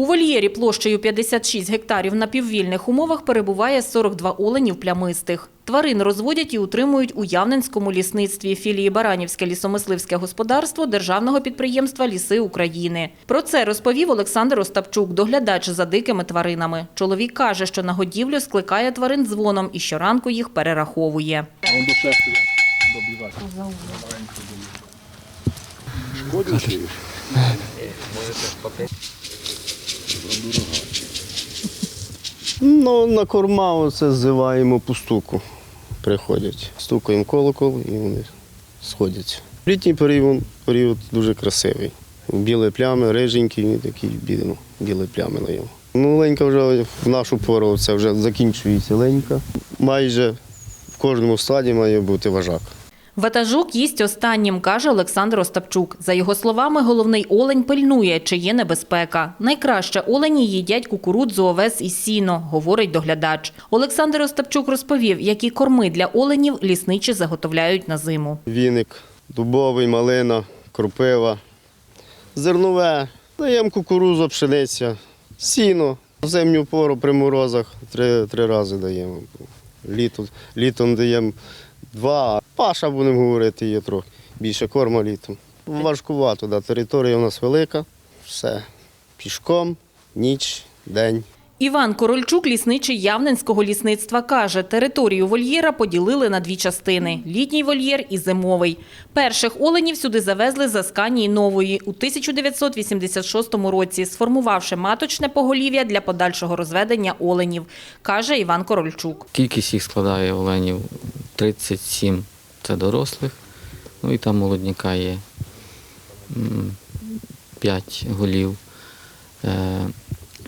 У вольєрі площею 56 гектарів на піввільних умовах перебуває 42 оленів плямистих. Тварин розводять і утримують у Явненському лісництві філії Баранівське лісомисливське господарство Державного підприємства Ліси України. Про це розповів Олександр Остапчук, доглядач за дикими тваринами. Чоловік каже, що на годівлю скликає тварин дзвоном і щоранку їх перераховує. Шкодить? Ну, на корма оце ззиваємо пустуку. Приходять. Стукаємо колокол і вони сходяться. Літній період, період дуже красивий. Білі плями, риженькі, він такий білі, білі плями на ньому. Ну, ленька вже в нашу пору це вже закінчується ленька. Майже в кожному стаді має бути вожак. Ватажок їсть останнім, каже Олександр Остапчук. За його словами, головний олень пильнує, чи є небезпека. Найкраще олені їдять кукурудзу, овес і сіно, говорить доглядач. Олександр Остапчук розповів, які корми для оленів лісничі заготовляють на зиму. Віник, дубовий, малина, крупива, зернове, даємо кукурузу, пшениця, сіно. В зимню пору при морозах три, три рази даємо. Літо, літом даємо два, паша, будемо говорити, є трохи. Більше корма літом. Важкувато, да. територія у нас велика, все. Пішком, ніч, день. Іван Корольчук, лісничий Явненського лісництва, каже, територію вольєра поділили на дві частини – літній вольєр і зимовий. Перших оленів сюди завезли з Асканії Нової у 1986 році, сформувавши маточне поголів'я для подальшого розведення оленів, каже Іван Корольчук. Кількість їх складає оленів 37 це дорослих, ну і там молодняка є 5 голів. Е,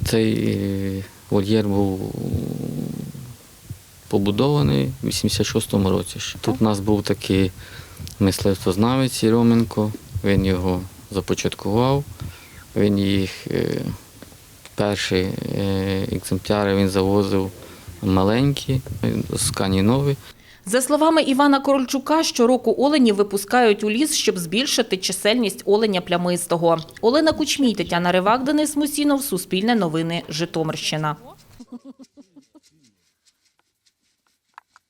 Цей е, вольєр був побудований в 86-му році. Тут у нас був такий мисливствознавець Єроменко, він його започаткував, він їх е, перші екземпляри він завозив маленькі, з Канінови. За словами Івана Корольчука, щороку олені випускають у ліс, щоб збільшити чисельність оленя плямистого. Олена Кучмій, Тетяна Ривак, Денис Мусінов, Суспільне новини, Житомирщина.